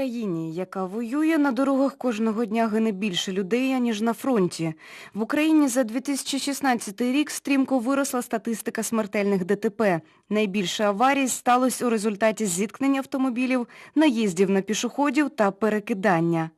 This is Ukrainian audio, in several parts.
країні, яка воює, на дорогах кожного дня гине більше людей, ніж на фронті. В Україні за 2016 рік стрімко виросла статистика смертельних ДТП. Найбільше аварій сталося у результаті зіткнення автомобілів, наїздів на пішоходів та перекидання.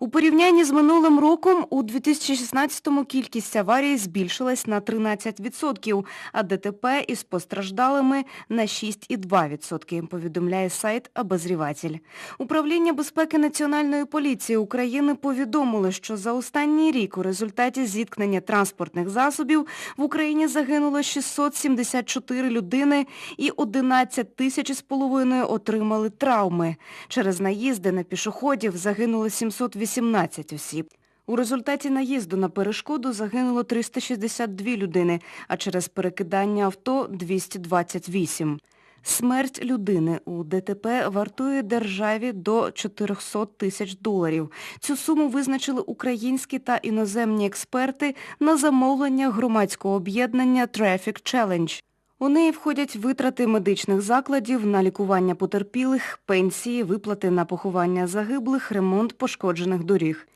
У порівнянні з минулим роком у 2016-му кількість аварій збільшилась на 13%, а ДТП із постраждалими на 6,2%, повідомляє сайт «Обозріватель». Управління безпеки Національної поліції України повідомило, що за останній рік у результаті зіткнення транспортних засобів в Україні загинуло 674 людини і 11 тисяч з половиною отримали травми. Через наїзди на пішоходів загинуло 718 осіб. У результаті наїзду на перешкоду загинуло 362 людини, а через перекидання авто 228. Смерть людини у ДТП вартує державі до 400 тисяч доларів. Цю суму визначили українські та іноземні експерти на замовлення громадського об'єднання Traffic Challenge. У неї входять витрати медичних закладів на лікування потерпілих, пенсії, виплати на поховання загиблих, ремонт пошкоджених доріг.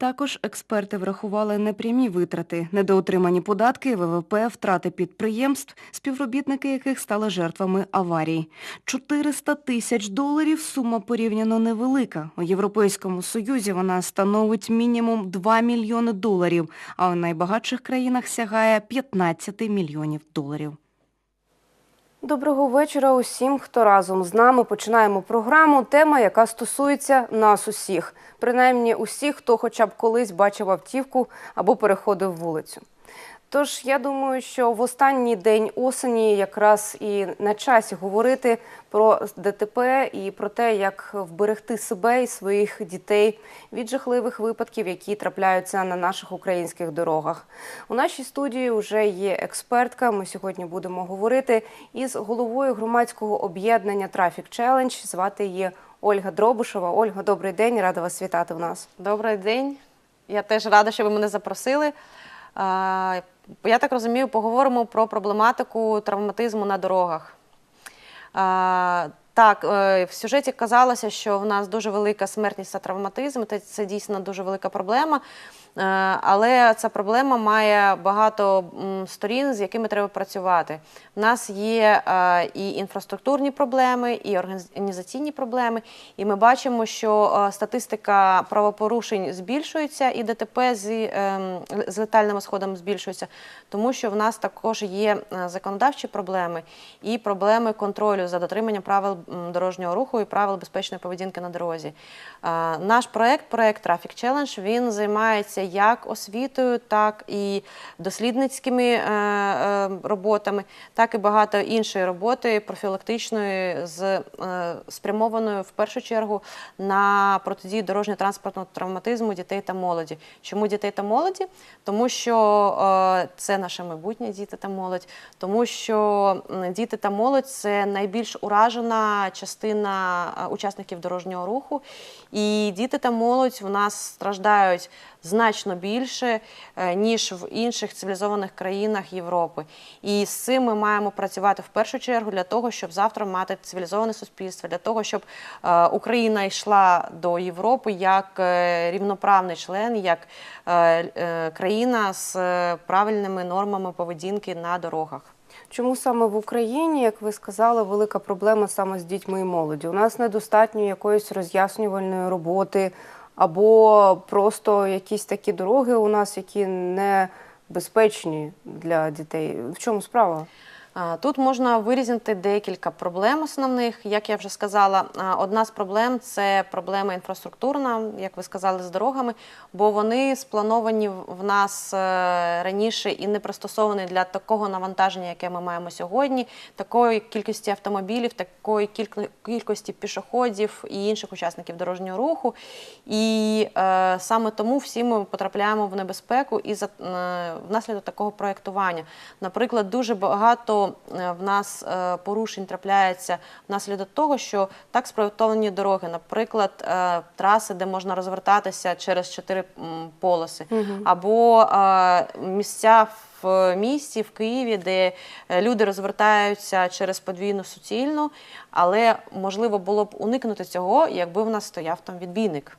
Також експерти врахували непрямі витрати, недоотримані податки, ВВП, втрати підприємств, співробітники яких стали жертвами аварій. 400 тисяч доларів сума порівняно невелика. У Європейському Союзі вона становить мінімум 2 мільйони доларів, а у найбагатших країнах сягає 15 мільйонів доларів. Доброго вечора усім, хто разом з нами. Починаємо програму. Тема, яка стосується нас усіх, принаймні усіх, хто хоча б колись бачив автівку або переходив вулицю. Тож я думаю, що в останній день осені якраз і на часі говорити про ДТП і про те, як вберегти себе і своїх дітей від жахливих випадків, які трапляються на наших українських дорогах. У нашій студії вже є експертка. Ми сьогодні будемо говорити із головою громадського об'єднання Traffic Challenge. Звати її Ольга Дробушева. Ольга, добрий день, рада вас вітати в нас. Добрий день. Я теж рада, що ви мене запросили. Я так розумію, поговоримо про проблематику травматизму на дорогах. Так, е, в сюжеті казалося, що в нас дуже велика смертність та травматизм. Це дійсно дуже велика проблема. Е, Але ця проблема має багато сторін, з якими треба працювати. У нас є е, і інфраструктурні проблеми, і організаційні проблеми. І ми бачимо, що е, статистика правопорушень збільшується, і ДТП з, ем, з летальними сходами збільшується, тому що в нас також є законодавчі проблеми і проблеми контролю за дотриманням правил дорожнього руху і правил безпечної поведінки на дорозі. Наш проект, проект Traffic Challenge, він займається як освітою, так і дослідницькими е, е, роботами, так і багато іншої роботи профілактичної, з е, спрямованою в першу чергу на протидію дорожньо-транспортного травматизму дітей та молоді. Чому дітей та молоді? Тому що це наше майбутнє діти та молодь, тому що діти та молодь це найбільш уражена частина учасників дорожнього руху. І діти та молодь в нас страждають значно більше, е, ніж в інших цивілізованих країнах Європи. І з цим ми маємо працювати в першу чергу для того, щоб завтра мати цивілізоване суспільство, для того, щоб е, Україна йшла до Європи як е, рівноправний член, як країна з правильними нормами поведінки на дорогах. Чому саме в Україні, як ви сказали, велика проблема саме з дітьми і молоді? У нас недостатньо якоїсь роз'яснювальної роботи, або просто якісь такі дороги у нас, які не безпечні для дітей. В чому справа? Тут можна вирізнити декілька проблем основних. Як я вже сказала, одна з проблем це проблема інфраструктурна, як ви сказали, з дорогами, бо вони сплановані в в нас е, раніше і не пристосовані для такого навантаження, яке ми маємо сьогодні, такої кількості автомобілів, такої кількості пішоходів і інших учасників дорожнього руху. І е, саме тому всі ми потрапляємо в небезпеку і за е, внаслідок такого проєктування. Наприклад, дуже багато багато е, в нас е, порушень трапляється внаслідок того, що так спроєктовані дороги, наприклад, е, траси, де можна розвертатися через чотири полоси, або місця в місті, в Києві, де люди розвертаються через подвійну суцільну, але можливо було б уникнути цього, якби в нас стояв там відбійник.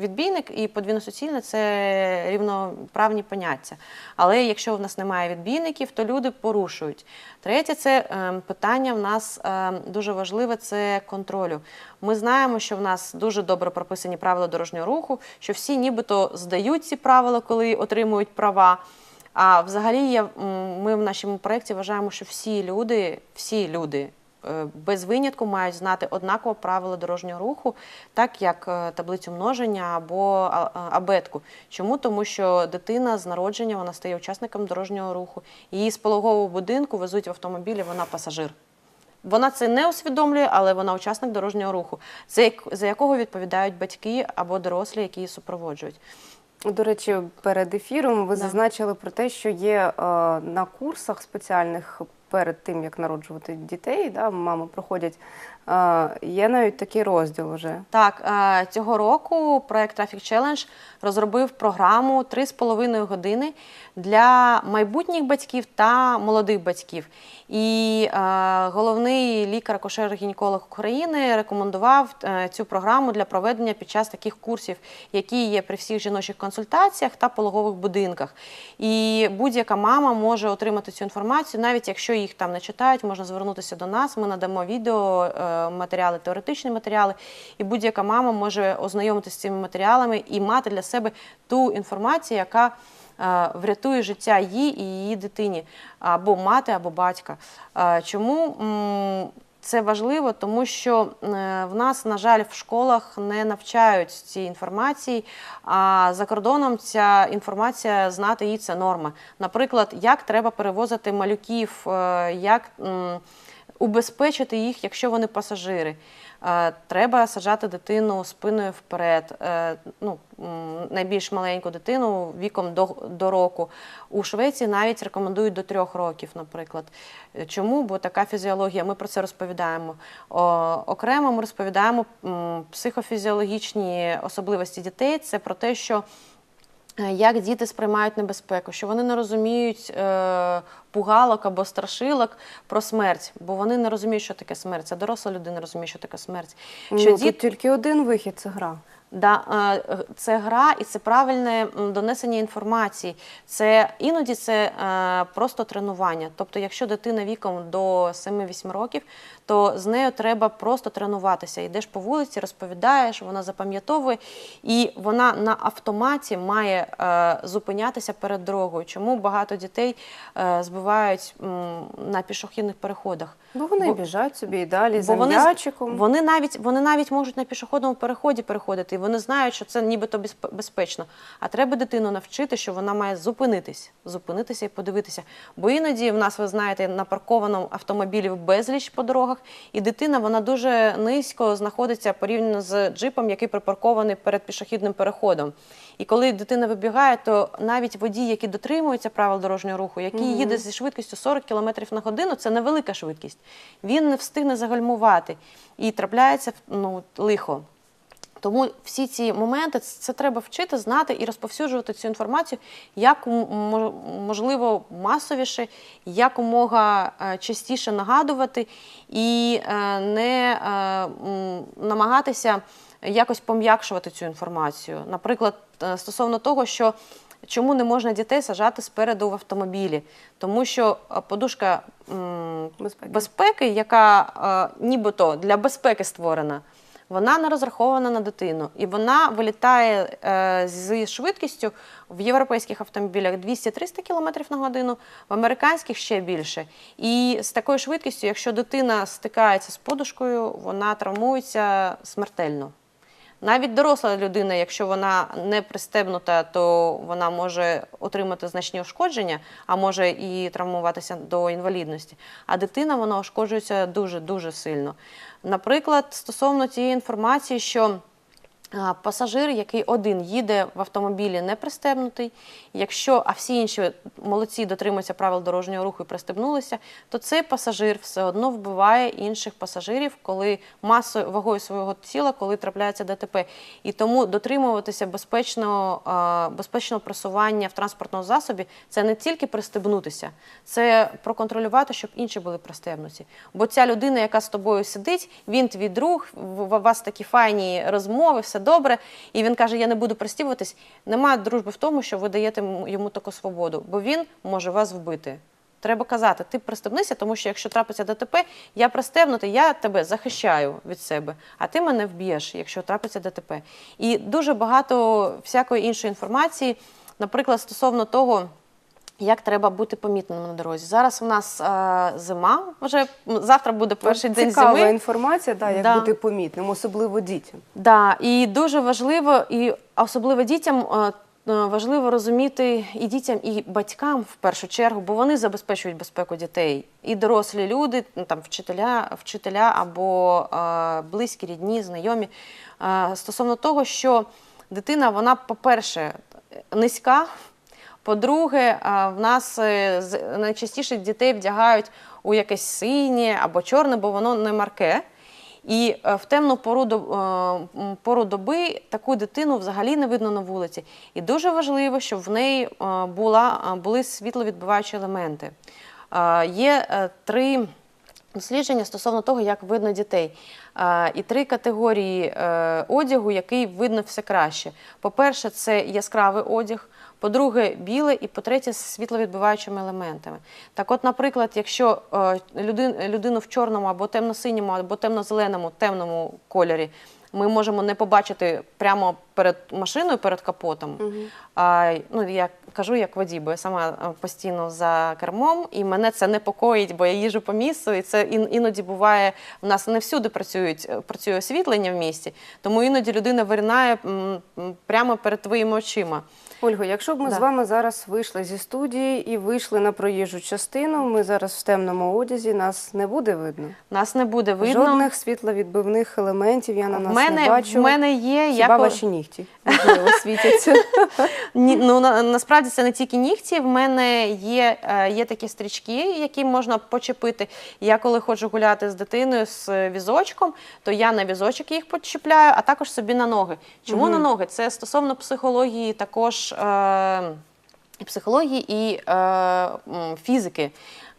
Відбійник і подвійно-суцільне – це рівноправні поняття. Але якщо в нас немає відбійників, то люди порушують. Третє, це е, питання в нас е, дуже важливе це контролю. Ми знаємо, що в нас дуже добре прописані правила дорожнього руху, що всі нібито здають ці правила, коли отримують права. А взагалі я, ми в нашому проєкті вважаємо, що всі люди, всі люди без винятку мають знати однаково правила дорожнього руху, так як е, таблицю множення або абетку. Чому? Тому що дитина з народження вона стає учасником дорожнього руху. Її з пологового будинку везуть в автомобілі, вона пасажир. Вона це не усвідомлює, але вона учасник дорожнього руху, за, за якого відповідають батьки або дорослі, які її супроводжують. До речі, перед ефіром ви Да. зазначили про те, що є е, на курсах спеціальних перед тим, як народжувати дітей, да, мами проходять. Є навіть такий розділ уже. Так, е, цього року проект Traffic Challenge розробив програму 3,5 години для майбутніх батьків та молодих батьків. І е, головний лікар акушер гінеколог України рекомендував е, цю програму для проведення під час таких курсів, які є при всіх жіночих консультаціях та пологових будинках. І будь-яка мама може отримати цю інформацію, навіть якщо їх там не читають, можна звернутися до нас. Ми надамо відео, матеріали, теоретичні матеріали, і будь-яка мама може ознайомитися з цими матеріалами і мати для себе ту інформацію, яка е, врятує життя їй і її дитині, або мати, або батька. Е, Чому це важливо? Тому що е, в нас, на жаль, в школах не навчають цій інформації, а за кордоном ця інформація знати їй це норма. Наприклад, як треба перевозити малюків, як убезпечити їх, якщо вони пасажири. Е, Треба саджати дитину спиною вперед, е, ну, найбільш маленьку дитину віком до, до року. У Швеції навіть рекомендують до трьох років, наприклад. Е, Чому? Бо така фізіологія, ми про це розповідаємо. Окремо ми розповідаємо психофізіологічні особливості дітей. Це про те, що як діти сприймають небезпеку, що вони не розуміють е, пугалок або страшилок про смерть, бо вони не розуміють, що таке смерть. Це доросла людина розуміє, що таке смерть. Що ну, діт- Тут тільки один вихід це гра. Да, е, це гра і це правильне донесення інформації. Це іноді це е, просто тренування. Тобто, якщо дитина віком до 7-8 років, то з нею треба просто тренуватися. Йдеш по вулиці, розповідаєш, вона запам'ятовує, і вона на автоматі має е, зупинятися перед дорогою. Чому багато дітей збивають на пішохідних переходах? Бо вони Бо- біжать собі і далі за вони, м'ячиком. вони, навіть, вони навіть можуть на пішохідному переході переходити, і вони знають, що це нібито безп- безпечно. А треба дитину навчити, що вона має зупинитись, зупинитися і подивитися. Бо іноді в нас, ви знаєте, напарковано автомобілів безліч по дорогах, і дитина вона дуже низько знаходиться порівняно з джипом, який припаркований перед пішохідним переходом. І коли дитина вибігає, то навіть водій, який дотримується правил дорожнього руху, який їде зі швидкістю 40 км на годину, це невелика швидкість. Він не встигне загальмувати і трапляється ну, лихо. Тому всі ці моменти це треба вчити, знати і розповсюджувати цю інформацію як можливо масовіше, якомога е, частіше нагадувати і е, не е, намагатися якось пом'якшувати цю інформацію. Наприклад, стосовно того, що чому не можна дітей сажати спереду в автомобілі, тому що е, подушка м, Безпеки. безпеки, яка е, нібито для безпеки створена, вона не розрахована на дитину. І вона вилітає е, зі швидкістю в європейських автомобілях 200-300 км на годину, в американських ще більше. І з такою швидкістю, якщо дитина стикається з подушкою, вона травмується смертельно. Навіть доросла людина, якщо вона не пристебнута, то вона може отримати значні ушкодження, а може і травмуватися до інвалідності. А дитина вона ушкоджується дуже дуже сильно. Наприклад, стосовно тієї інформації, що Пасажир, який один їде в автомобілі не пристебнутий, якщо а всі інші молодці дотримуються правил дорожнього руху і пристебнулися, то цей пасажир все одно вбиває інших пасажирів, коли масою вагою свого тіла, коли трапляється ДТП. І тому дотримуватися безпечного, безпечного просування в транспортному засобі це не тільки пристебнутися, це проконтролювати, щоб інші були пристебнуті. Бо ця людина, яка з тобою сидить, він твій друг, у вас такі файні розмови, все добре. І він каже: Я не буду пристібуватись. Немає дружби в тому, що ви даєте йому таку свободу, бо він може вас вбити. Треба казати, ти пристебнися, тому що якщо трапиться ДТП, я пристебнутий, я тебе захищаю від себе, а ти мене вб'єш, якщо трапиться ДТП. І дуже багато всякої іншої інформації, наприклад, стосовно того. Як треба бути помітним на дорозі? Зараз у нас е, зима, вже завтра буде перший день Цікава зими. інформація, да, як Да. бути помітним, особливо дітям. Да, і дуже важливо, і особливо дітям е, е, важливо розуміти і дітям, і батькам в першу чергу, бо вони забезпечують безпеку дітей. І дорослі люди, ну, там вчителя, вчителя або е, близькі, рідні, знайомі. е, стосовно того, що дитина, вона, по-перше, низька. По-друге, в нас е, найчастіше дітей вдягають у якесь синє або чорне, бо воно не марке. І е, в темну е, пору доби таку дитину взагалі не видно на вулиці. І дуже важливо, щоб в неї була, були світловідбиваючі елементи. Є три дослідження стосовно того, як видно дітей. І три категорії одягу, який видно все краще. По-перше, це яскравий одяг. По-друге, біле, і по-третє, з світловідбиваючими елементами. Так, от, наприклад, якщо е, людину в чорному або темно-синьому, або темно-зеленому, темному кольорі ми можемо не побачити прямо перед машиною, перед капотом. А, ну, я кажу як водій, бо я сама е, постійно за кермом, і мене це непокоїть, бо я їжу по місту, і це іноді буває. У нас не всюди працюють, е, працює освітлення в місті, тому іноді людина виринає прямо перед твоїми очима. Ольга, якщо б ми Да. з вами зараз вийшли зі студії і вийшли на проїжджу частину, ми зараз в темному одязі, нас не буде видно. Нас не буде видно. Жодних світловідбивних елементів я на нас мене, не бачу. в мене є Хіба я ваші нігті світяться. Ну на, насправді це не тільки нігті. В мене є, е, є такі стрічки, які можна почепити. Я коли ходжу гуляти з дитиною з візочком, то я на візочок їх почіпляю, а також собі на ноги. Чому на ноги? Це стосовно психології, також е, психології і е, фізики.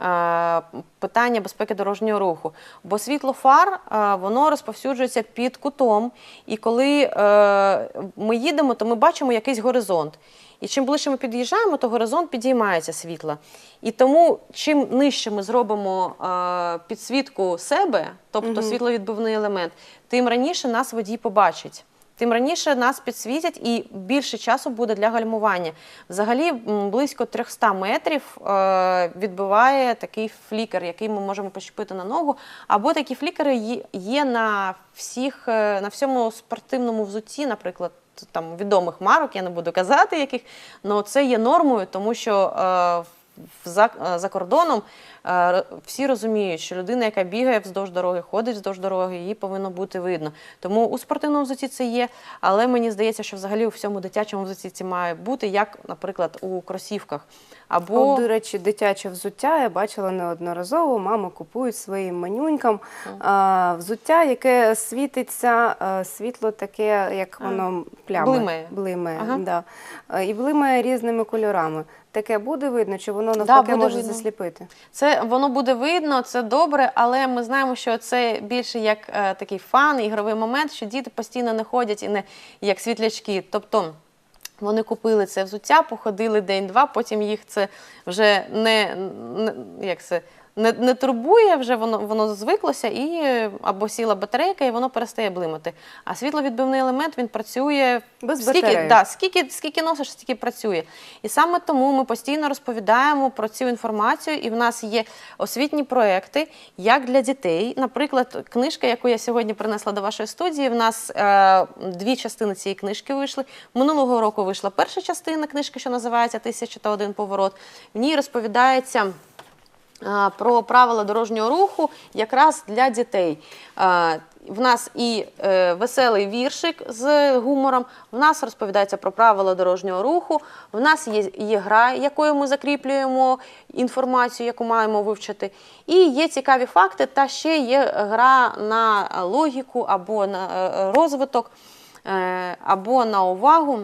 е, Питання безпеки дорожнього руху. Бо світло фар е, воно розповсюджується під кутом, і коли е, ми їдемо, то ми бачимо якийсь горизонт. І чим ближче ми під'їжджаємо, то горизонт підіймається світла. І тому, чим нижче ми зробимо е, підсвітку себе, тобто світловідбивний елемент, тим раніше нас водій побачить. Тим раніше нас підсвітять і більше часу буде для гальмування. Взагалі близько 300 метрів е, відбиває такий флікер, який ми можемо почепити на ногу. Або такі флікери є- є на всіх, е, на всьому спортивному взутті, наприклад. Там відомих марок, я не буду казати яких, але це є нормою, тому що е, за, е, за кордоном е, всі розуміють, що людина, яка бігає вздовж дороги, ходить вздовж дороги, її повинно бути видно. Тому у спортивному взутті це є, але мені здається, що взагалі у всьому дитячому взутті це має бути, як, наприклад, у кросівках. Або От, до речі, дитяче взуття я бачила неодноразово. Мами купують своїм манюнькам а, взуття, яке світиться, а, світло таке, як воно плями. блимає. блимає Ага. да. І блимає різними кольорами. Таке буде видно, чи воно навпаки да, може видно. засліпити? Це воно буде видно, це добре, але ми знаємо, що це більше як е, такий фан, ігровий момент, що діти постійно не ходять і не як світлячки. Тобто вони купили це взуття, походили день-два, потім їх це вже не, не як це. Не, не турбує, вже воно воно звиклося, і е, або сіла батарейка, і воно перестає блимати. А світловідбивний елемент він працює Без скільки, батареї. да, скільки, скільки носиш, стільки працює. І саме тому ми постійно розповідаємо про цю інформацію, і в нас є освітні проекти, як для дітей. Наприклад, книжка, яку я сьогодні принесла до вашої студії. В нас е, дві частини цієї книжки вийшли. Минулого року вийшла перша частина книжки, що називається Тисяча та один поворот. В ній розповідається. Про правила дорожнього руху якраз для дітей. В нас і е, веселий віршик з гумором, в нас розповідається про правила дорожнього руху, в нас є, є гра, якою ми закріплюємо інформацію, яку маємо вивчити. І є цікаві факти, та ще є гра на логіку або на е, розвиток, е, або на увагу.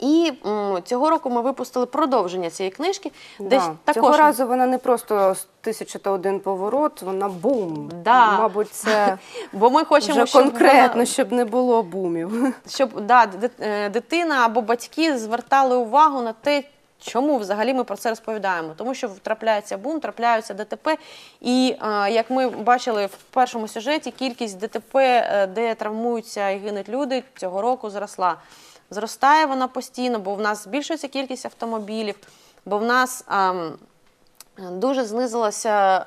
І м, цього року ми випустили продовження цієї книжки, де Да. також Цього разу вона не просто з тисяча та один поворот, вона бум. Да. Мабуть, це бо ми хочемо, вже щоб конкретно, вона- щоб не було бумів. щоб да, ди- е, дитина або батьки звертали увагу на те, чому взагалі ми про це розповідаємо. Тому що трапляється бум, трапляються ДТП. І е, як ми бачили в першому сюжеті, кількість ДТП, е, де травмуються і гинуть люди, цього року зросла. Зростає вона постійно, бо в нас збільшується кількість автомобілів, бо в нас. ем, Дуже знизилася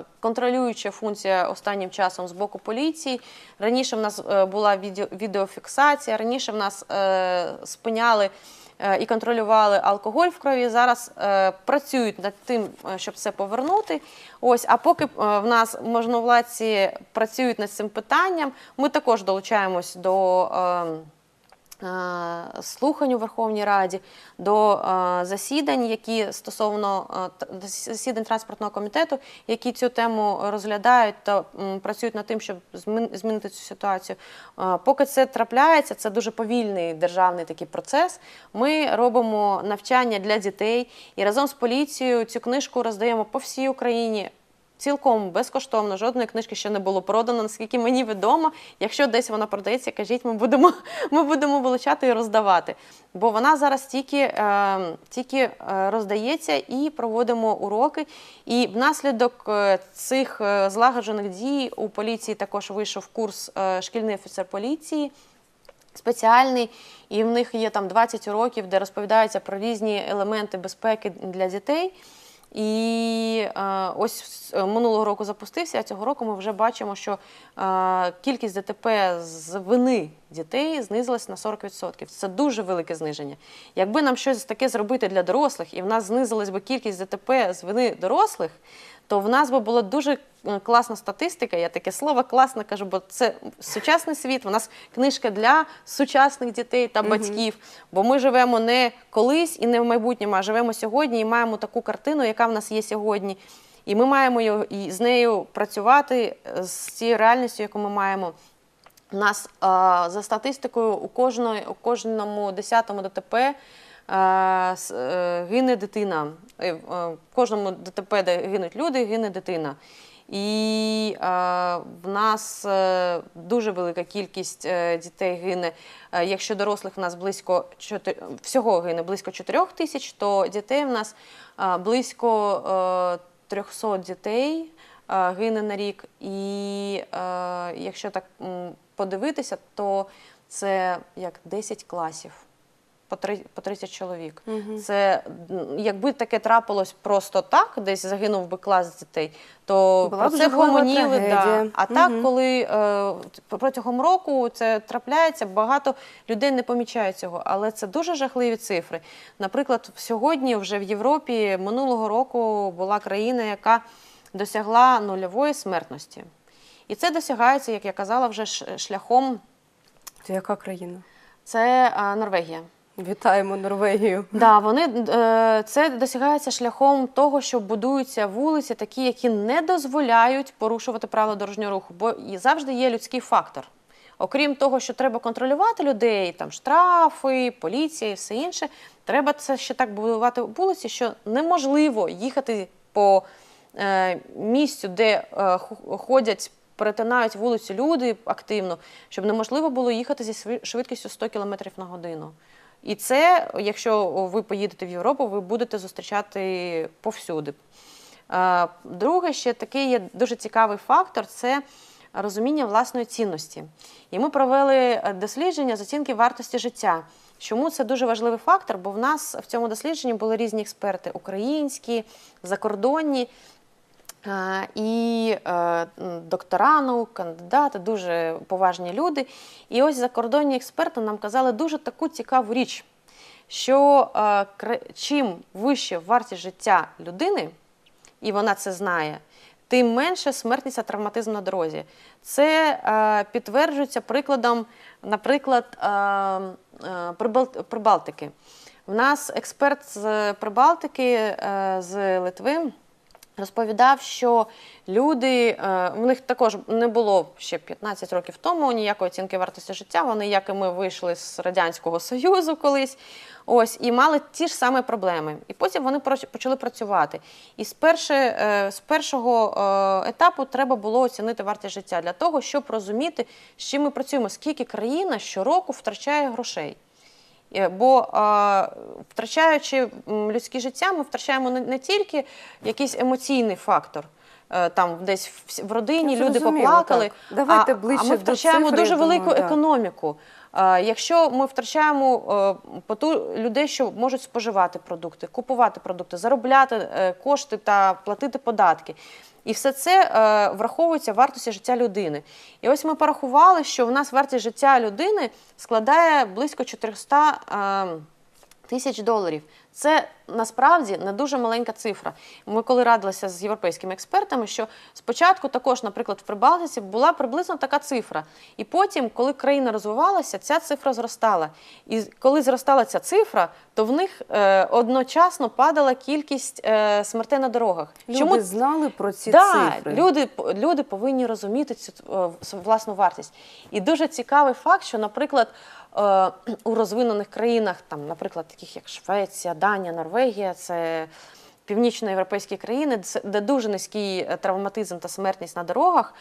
е, контролююча функція останнім часом з боку поліції. Раніше в нас е, була відео, відеофіксація, раніше в нас е, спиняли і контролювали алкоголь в крові. Зараз е, працюють над тим, щоб це повернути. Ось, а поки е, в нас можновладці працюють над цим питанням, ми також долучаємось до. Е, слухань у Верховній Раді, до е, засідань, які стосовно е, засідань транспортного комітету, які цю тему розглядають та працюють над тим, щоб змінити цю ситуацію. Е, Поки це трапляється, це дуже повільний державний такий процес. Ми робимо навчання для дітей і разом з поліцією цю книжку роздаємо по всій Україні. Цілком безкоштовно, жодної книжки ще не було продано, наскільки мені відомо. Якщо десь вона продається, кажіть, ми будемо, ми будемо вилучати і роздавати. Бо вона зараз тільки, е, тільки е, роздається і проводимо уроки. І внаслідок е, цих злагоджених дій у поліції також вийшов курс шкільний офіцер поліції спеціальний, і в них є там 20 уроків, де розповідаються про різні елементи безпеки для дітей. І е, ось е, минулого року запустився, а цього року ми вже бачимо, що е, кількість ДТП з вини дітей знизилась на 40%. Це дуже велике зниження. Якби нам щось таке зробити для дорослих, і в нас знизилась би кількість ДТП з вини дорослих, то в нас би була дуже е, класна статистика. Я таке слово класно кажу, бо це сучасний світ. У нас книжка для сучасних дітей та батьків. Бо ми живемо не колись і не в майбутньому, а живемо сьогодні і маємо таку картину, яка в нас є сьогодні. І ми маємо і з нею працювати е, з цією реальністю, яку ми маємо. У нас е, за статистикою у, кожному десятому ДТП гине дитина. Е, е, В кожному ДТП, де гинуть люди, гине дитина. І е, в нас е, дуже велика кількість е, дітей гине. Е, якщо дорослих в нас близько чотир- всього гине близько 4 тисяч, то дітей в нас е, близько е, 300 дітей е, гине на рік. І е, якщо так подивитися, то це як 10 класів по три- по 30 чоловік. Це якби таке трапилось просто так, десь загинув би клас дітей, то Була про це гомоніли. Да. А так, Мгм. коли е, протягом року це трапляється, багато людей не помічають цього. Але це дуже жахливі цифри. Наприклад, сьогодні вже в Європі минулого року була країна, яка досягла нульової смертності. І це досягається, як я казала, вже шляхом Це яка країна? це е, Норвегія. Вітаємо Норвегію. Да, вони е, це досягається шляхом того, що будуються вулиці, такі, які не дозволяють порушувати правила дорожнього руху, бо і завжди є людський фактор. Окрім того, що треба контролювати людей, там штрафи, поліція і все інше, треба це ще так будувати вулиці, що неможливо їхати по е, місцю, де е, ходять, перетинають вулицю люди активно, щоб неможливо було їхати зі швидкістю 100 км на годину. І це, якщо ви поїдете в Європу, ви будете зустрічати повсюди. Е, Друге, ще такий є дуже цікавий фактор це розуміння власної цінності. І ми провели е, дослідження з оцінки вартості життя. Чому це дуже важливий фактор? Бо в нас в цьому дослідженні були різні експерти українські, закордонні. Е, І е, доктора наук, кандидати, дуже поважні люди. І ось закордонні експерти нам казали дуже таку цікаву річ, що е, чим вище вартість життя людини, і вона це знає, тим менше смертність та травматизм на дорозі. Це підтверджується прикладом, наприклад, Прибалтики. В нас експерт з Прибалтики, з Литви. Розповідав, що люди, е, в них також не було ще 15 років тому ніякої оцінки вартості життя. Вони, як і ми, вийшли з Радянського Союзу колись, ось, і мали ті ж самі проблеми. І потім вони почали працювати. І з, перше, е, з першого е, етапу треба було оцінити вартість життя для того, щоб розуміти, з чим ми працюємо, скільки країна щороку втрачає грошей. Е, Бо втрачаючи м, людське життя, ми втрачаємо не, не тільки якийсь емоційний фактор. е, Там десь в, родині люди поплакали, так. Давайте а, ближче а ми до втрачаємо цифри, дуже я думаю, велику економіку. Е, Якщо ми втрачаємо поту людей, що можуть споживати продукти, купувати продукти, заробляти кошти та платити податки. І все це е, враховується вартості життя людини. І ось ми порахували, що в нас вартість життя людини складає близько 400 е, тисяч доларів. Це насправді не дуже маленька цифра. Ми коли радилися з європейськими експертами, що спочатку також, наприклад, в Прибалтиці була приблизно така цифра. І потім, коли країна розвивалася, ця цифра зростала. І коли зростала ця цифра, то в них е, одночасно падала кількість е, смертей на дорогах. Люди знали про ці да, цифри. Люди, люди повинні розуміти цю е, власну вартість. І дуже цікавий факт, що, наприклад, е, у розвинених країнах, там, наприклад, таких як Швеція, Данія, Норвегія, це північноєвропейські країни, де дуже низький е, травматизм та смертність на дорогах,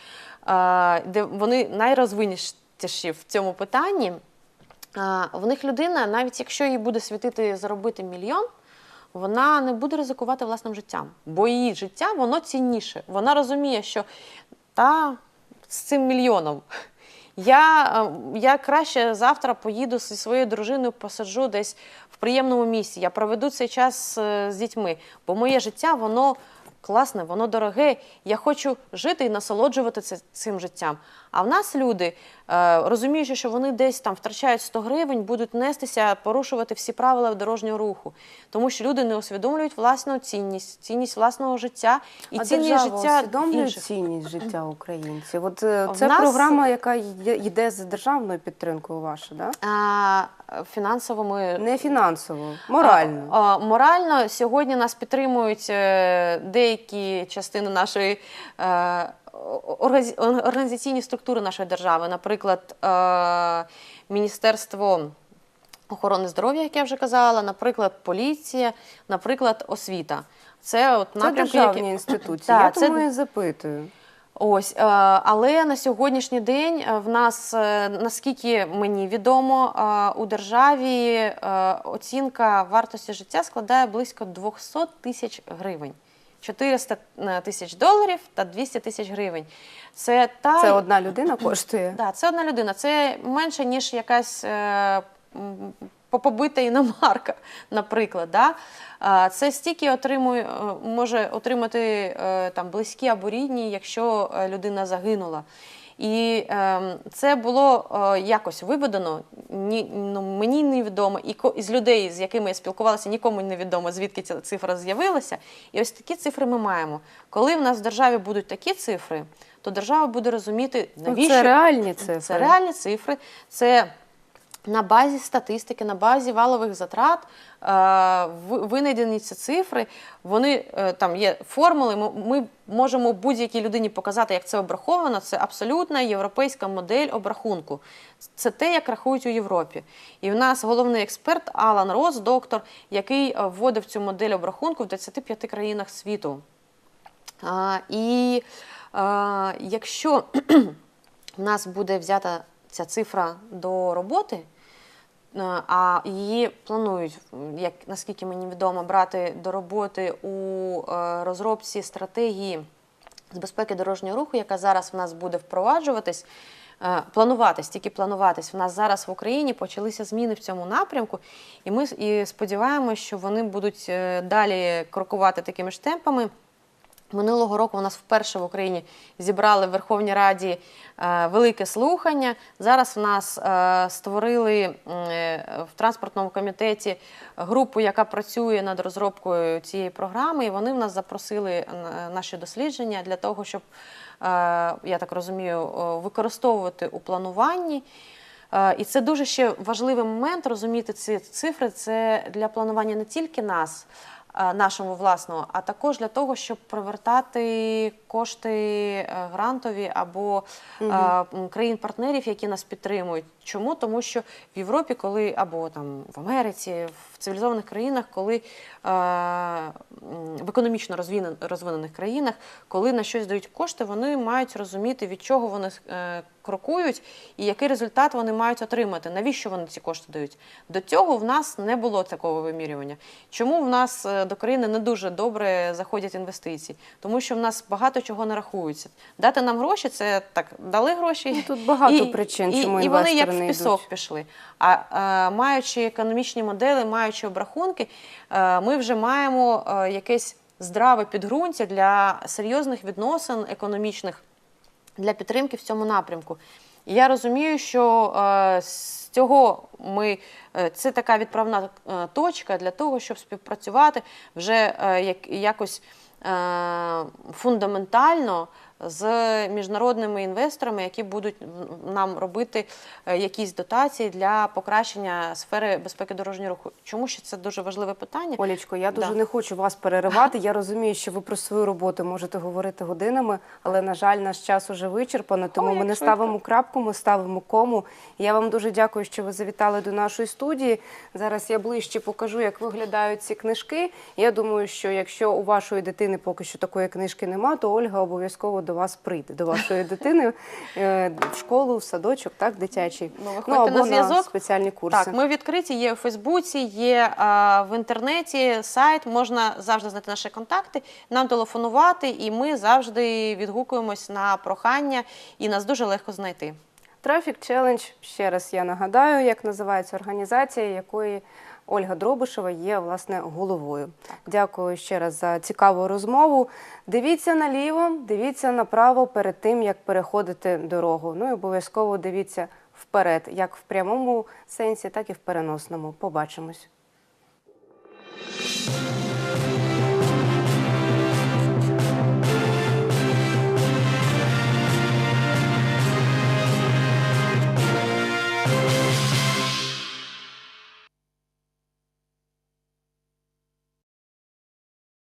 е, де вони найрозвинятіші в цьому питанні. В них людина, навіть якщо їй буде світити заробити мільйон, вона не буде ризикувати власним життям, бо її життя воно цінніше. Вона розуміє, що та з цим мільйоном. Я, е, я краще завтра поїду зі своєю дружиною, посаджу десь в приємному місці. Я проведу цей час е, з дітьми, бо моє життя воно класне, воно дороге. Я хочу жити і насолоджуватися цим життям. А в нас люди, е, розуміючи, що вони десь там втрачають 100 гривень, будуть нестися, порушувати всі правила дорожнього руху, тому що люди не усвідомлюють власну цінність, цінність власного життя і а цінність держава життя усвідомлює інших. цінність життя українців. От е, це нас- програма, яка йде, за державною підтримкою ваша, да? А, фінансово ми Не фінансово, морально. А, а, морально сьогодні нас підтримують е, деякі частини нашої органі- організаційні структури нашої держави, наприклад, е, Міністерство. Охорони здоров'я, як я вже казала, наприклад, поліція, наприклад, освіта. Це от Це державні які... інституції. Так, Я це- тому і запитую. Ось, е, але на сьогоднішній день е, в нас, е, наскільки мені відомо, е, у державі оцінка вартості життя складає близько 200 тисяч гривень. 400 тисяч доларів та 200 тисяч гривень. Це та Це одна людина коштує. Да, це одна людина. Це менше, ніж якась е, побита іномарка, наприклад. Да? Це стільки отримує, е, може отримати е, там, близькі або рідні, якщо е, людина загинула. І е, це було е, якось виведено. Ні, ну, мені невідомо, і ко- із людей, з якими я спілкувалася, нікому не відомо, звідки ця цифра з'явилася. І ось такі цифри ми маємо. Коли в нас в державі будуть такі цифри, то держава буде розуміти, Ну, навіщо Це реальні цифри. це реальні цифри. Це на базі статистики, на базі валових затрат е, винайдені ці цифри. Вони е, там є формули. Ми, можемо будь-якій людині показати, як це обраховано. Це абсолютна європейська модель обрахунку. Це те, як рахують у Європі. І в нас головний експерт Алан Рос, доктор, який е, вводив цю модель обрахунку в 25 країнах світу. І якщо в нас буде взята ця цифра до роботи, е, а її планують, як наскільки мені відомо, брати до роботи у е, розробці стратегії з безпеки дорожнього руху, яка зараз в нас буде впроваджуватись. е, Плануватись, тільки плануватись. У нас зараз в Україні почалися зміни в цьому напрямку, і ми і сподіваємося, що вони будуть далі крокувати такими ж темпами. Минулого року у нас вперше в Україні зібрали в Верховній Раді е, велике слухання. Зараз в нас е, створили е, в транспортному комітеті групу, яка працює над розробкою цієї програми. І вони в нас запросили наші дослідження для того, щоб, я так розумію, використовувати у плануванні. І це дуже ще важливий момент розуміти ці цифри. Це для планування не тільки нас, нашому власному, а також для того, щоб привертати кошти е, грантові або е, країн-партнерів, які нас підтримують. Чому? Тому що в Європі, коли або там в Америці, в цивілізованих країнах, коли е, в економічно розвинених країнах, коли на щось дають кошти, вони мають розуміти, від чого вони крокують і який результат вони мають отримати. Навіщо вони ці кошти дають? До цього в нас не було такого вимірювання. Чому в нас до країни не дуже добре заходять інвестиції? Тому що в нас багато чого не рахується. Дати нам гроші це так, дали гроші. Ну, тут багато причин, і, чому і вони як в пісок йдуть. пішли. А е, маючи економічні моделі, маючи обрахунки, е, ми вже маємо е, якесь здраве підґрунтя для серйозних відносин економічних для підтримки в цьому напрямку. І я розумію, що е, з цього ми це така відправна точка для того, щоб співпрацювати вже як, якось фундаментально з міжнародними інвесторами, які будуть нам робити е, якісь дотації для покращення сфери безпеки дорожнього руху. Чому ще це дуже важливе питання? Олічко, я дуже Да. не хочу вас переривати. Я розумію, що ви про свою роботу можете говорити годинами, але на жаль, наш час уже вичерпано. Тому Ой, ми не ставимо крапку, ми ставимо кому. Я вам дуже дякую, що ви завітали до нашої студії. Зараз я ближче покажу, як виглядають ці книжки. Я думаю, що якщо у вашої дитини поки що такої книжки нема, то Ольга обов'язково до вас прийде, до вашої дитини е, в школу, в садочок, так, дитячий. Ну, виходьте або на зв'язок. спеціальні курси. Так, ми відкриті, є у Фейсбуці, є а, в інтернеті, сайт, можна завжди знайти наші контакти, нам телефонувати, і ми завжди відгукуємось на прохання, і нас дуже легко знайти. Traffic Challenge, ще раз я нагадаю, як називається організація, якої Ольга Дробишева є власне головою. Так. Дякую ще раз за цікаву розмову. Дивіться наліво, дивіться направо перед тим, як переходити дорогу. Ну і обов'язково дивіться вперед, як в прямому сенсі, так і в переносному. Побачимось.